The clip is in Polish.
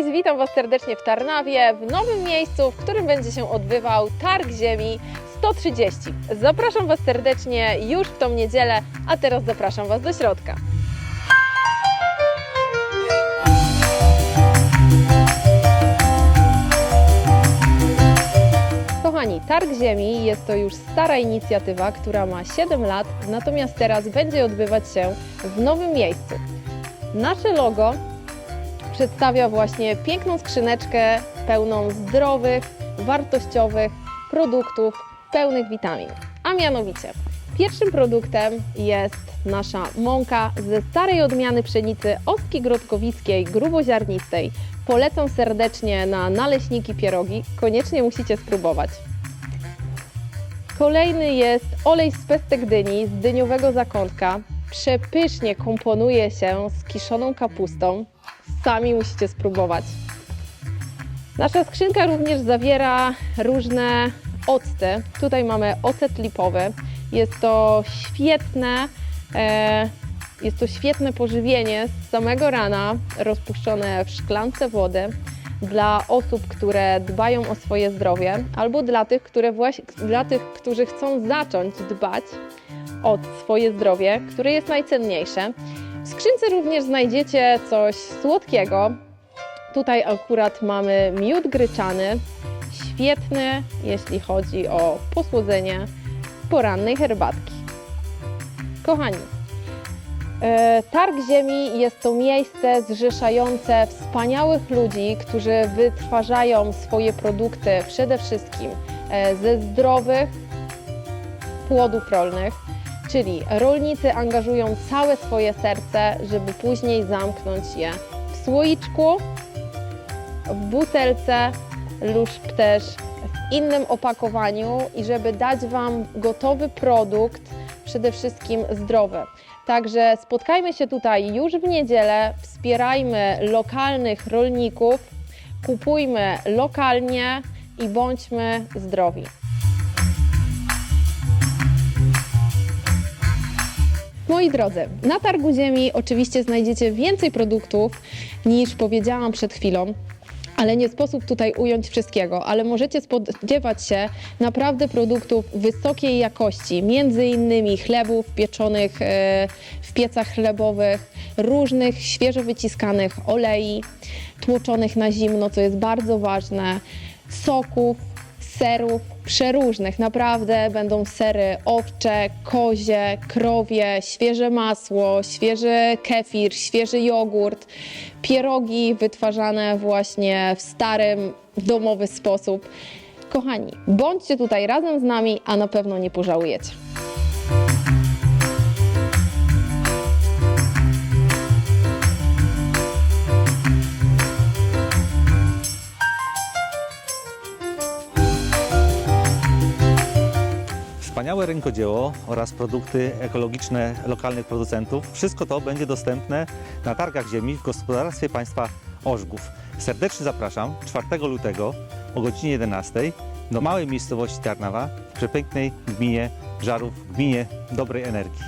Cześć, witam Was serdecznie w Tarnawie, w nowym miejscu, w którym będzie się odbywał Targ Ziemi 130. Zapraszam Was serdecznie już w tą niedzielę, a teraz zapraszam Was do środka. Kochani, Targ Ziemi jest to już stara inicjatywa, która ma 7 lat, natomiast teraz będzie odbywać się w nowym miejscu. Nasze logo przedstawia właśnie piękną skrzyneczkę pełną zdrowych, wartościowych produktów pełnych witamin. A mianowicie, pierwszym produktem jest nasza mąka ze starej odmiany pszenicy Oski Grodkowickiej gruboziarnistej. Polecam serdecznie na naleśniki pierogi. Koniecznie musicie spróbować. Kolejny jest olej z pestek dyni z dyniowego zakątka. Przepysznie komponuje się z kiszoną kapustą. Sami musicie spróbować. Nasza skrzynka również zawiera różne octy. Tutaj mamy ocet lipowy. Jest to świetne, e, jest to świetne pożywienie z samego rana, rozpuszczone w szklance wody dla osób, które dbają o swoje zdrowie, albo dla tych, które właśnie, dla tych, którzy chcą zacząć dbać o swoje zdrowie, które jest najcenniejsze. Skrzynce również znajdziecie coś słodkiego. Tutaj akurat mamy miód gryczany, świetny, jeśli chodzi o posłodzenie porannej herbatki. Kochani, e, Targ Ziemi jest to miejsce zrzeszające wspaniałych ludzi, którzy wytwarzają swoje produkty przede wszystkim e, ze zdrowych płodów rolnych, czyli rolnicy angażują całe swoje serce, żeby później zamknąć je w słoiczku, w butelce lub też w innym opakowaniu i żeby dać Wam gotowy produkt, przede wszystkim zdrowy. Także spotkajmy się tutaj już w niedzielę, wspierajmy lokalnych rolników, kupujmy lokalnie i bądźmy zdrowi. Moi drodzy, na targu ziemi oczywiście znajdziecie więcej produktów niż powiedziałam przed chwilą. Ale nie sposób tutaj ująć wszystkiego, ale możecie spodziewać się naprawdę produktów wysokiej jakości, między innymi chlebów pieczonych e, w piecach chlebowych, różnych świeżo wyciskanych olei, tłoczonych na zimno, co jest bardzo ważne, soków, serów przeróżnych. Naprawdę będą sery owcze, kozie, krowie, świeże masło, świeży kefir, świeży jogurt, pierogi wytwarzane właśnie w starym, domowy sposób. Kochani, bądźcie tutaj razem z nami, a na pewno nie pożałujecie. Wspaniałe rękodzieło oraz produkty ekologiczne lokalnych producentów. Wszystko to będzie dostępne na targach ziemi w gospodarstwie państwa Orzgów. Serdecznie zapraszam 4 lutego o godzinie 11 do małej miejscowości Tarnawa w przepięknej gminie Żarów, gminie dobrej energii.